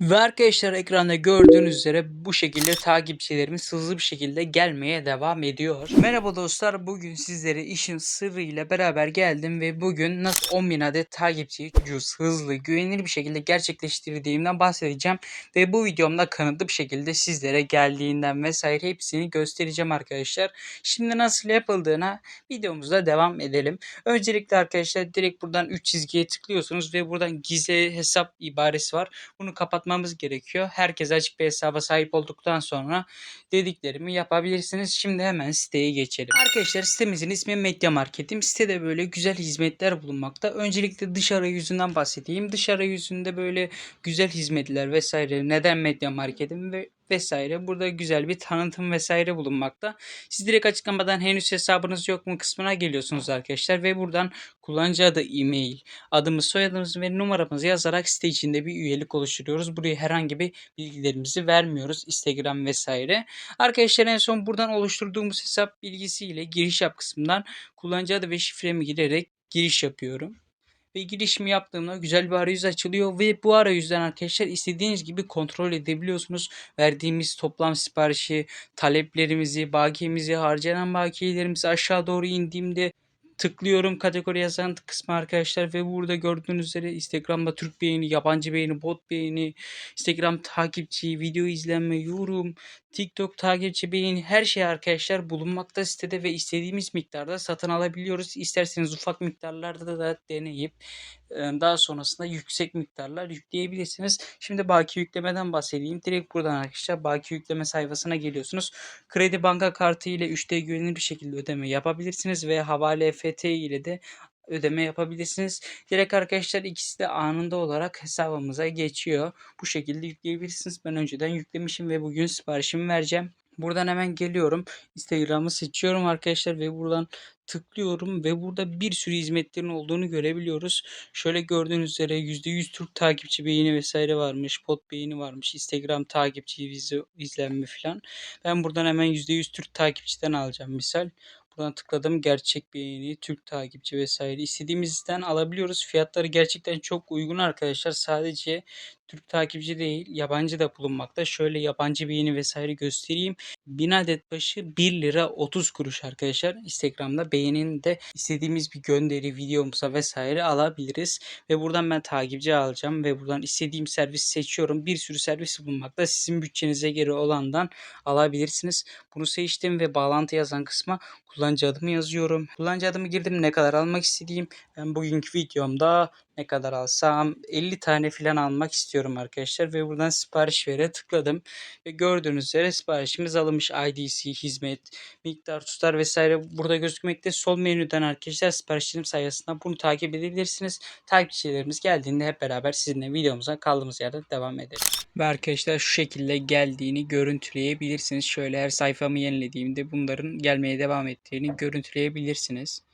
Ve arkadaşlar ekranda gördüğünüz üzere bu şekilde takipçilerimiz hızlı bir şekilde gelmeye devam ediyor. Merhaba dostlar bugün sizlere işin sırrıyla beraber geldim ve bugün nasıl 10.000 adet takipçiyi ucuz, hızlı, güvenilir bir şekilde gerçekleştirdiğimden bahsedeceğim. Ve bu videomda kanıtlı bir şekilde sizlere geldiğinden vesaire hepsini göstereceğim arkadaşlar. Şimdi nasıl yapıldığına videomuzda devam edelim. Öncelikle arkadaşlar direkt buradan 3 çizgiye tıklıyorsunuz ve buradan gizli hesap ibaresi var. Bunu kapatmamız gerekiyor. Herkes açık bir hesaba sahip olduktan sonra dediklerimi yapabilirsiniz. Şimdi hemen siteye geçelim. Arkadaşlar sitemizin ismi Medya Marketim. Sitede böyle güzel hizmetler bulunmakta. Öncelikle dış arayüzünden bahsedeyim. Dış arayüzünde böyle güzel hizmetler vesaire. Neden Medya Marketim ve vesaire. Burada güzel bir tanıtım vesaire bulunmakta. Siz direkt açıklamadan henüz hesabınız yok mu kısmına geliyorsunuz arkadaşlar ve buradan kullanıcı adı, e-mail, adımız, soyadımız ve numaramızı yazarak site içinde bir üyelik oluşturuyoruz. Buraya herhangi bir bilgilerimizi vermiyoruz. Instagram vesaire. Arkadaşlar en son buradan oluşturduğumuz hesap bilgisiyle giriş yap kısmından kullanıcı adı ve şifremi girerek giriş yapıyorum ve girişimi yaptığımda güzel bir arayüz açılıyor ve bu arayüzden arkadaşlar istediğiniz gibi kontrol edebiliyorsunuz. Verdiğimiz toplam siparişi, taleplerimizi, bakiyemizi, harcanan bakiyelerimizi aşağı doğru indiğimde tıklıyorum kategori yazan kısmı arkadaşlar ve burada gördüğünüz üzere Instagram'da Türk beğeni, yabancı beğeni, bot beğeni, Instagram takipçi, video izlenme, yorum, TikTok takipçi beğeni her şey arkadaşlar bulunmakta sitede ve istediğimiz miktarda satın alabiliyoruz. İsterseniz ufak miktarlarda da deneyip daha sonrasında yüksek miktarlar yükleyebilirsiniz. Şimdi baki yüklemeden bahsedeyim. Direkt buradan arkadaşlar baki yükleme sayfasına geliyorsunuz. Kredi banka kartı ile 3D güvenilir bir şekilde ödeme yapabilirsiniz ve havale FT ile de ödeme yapabilirsiniz. Direkt arkadaşlar ikisi de anında olarak hesabımıza geçiyor. Bu şekilde yükleyebilirsiniz. Ben önceden yüklemişim ve bugün siparişimi vereceğim. Buradan hemen geliyorum. Instagram'ı seçiyorum arkadaşlar ve buradan tıklıyorum ve burada bir sürü hizmetlerin olduğunu görebiliyoruz. Şöyle gördüğünüz üzere %100 Türk takipçi beğeni vesaire varmış. Pot beğeni varmış. Instagram takipçi izlenme falan. Ben buradan hemen %100 Türk takipçiden alacağım misal. Buradan tıkladım. Gerçek beğeni, Türk takipçi vesaire. istediğimizden alabiliyoruz. Fiyatları gerçekten çok uygun arkadaşlar. Sadece Türk takipçi değil yabancı da bulunmakta. Şöyle yabancı beğeni vesaire göstereyim. 1000 adet başı 1 lira 30 kuruş arkadaşlar. Instagram'da beğenini de istediğimiz bir gönderi videomuza vesaire alabiliriz. Ve buradan ben takipçi alacağım ve buradan istediğim servisi seçiyorum. Bir sürü servis bulunmakta. Sizin bütçenize göre olandan alabilirsiniz. Bunu seçtim ve bağlantı yazan kısma kullanıcı adımı yazıyorum. Kullanıcı adımı girdim ne kadar almak istediğim. Ben bugünkü videomda ne kadar alsam 50 tane falan almak istiyorum arkadaşlar ve buradan sipariş vere tıkladım ve gördüğünüz üzere siparişimiz alınmış IDC, hizmet, miktar, tutar vesaire burada gözükmekte. Sol menüden arkadaşlar siparişlerim sayesinde bunu takip edebilirsiniz. Takipçilerimiz geldiğinde hep beraber sizinle videomuza kaldığımız yerden devam edelim. Ve arkadaşlar şu şekilde geldiğini görüntüleyebilirsiniz. Şöyle her sayfamı yenilediğimde bunların gelmeye devam ettiğini görüntüleyebilirsiniz.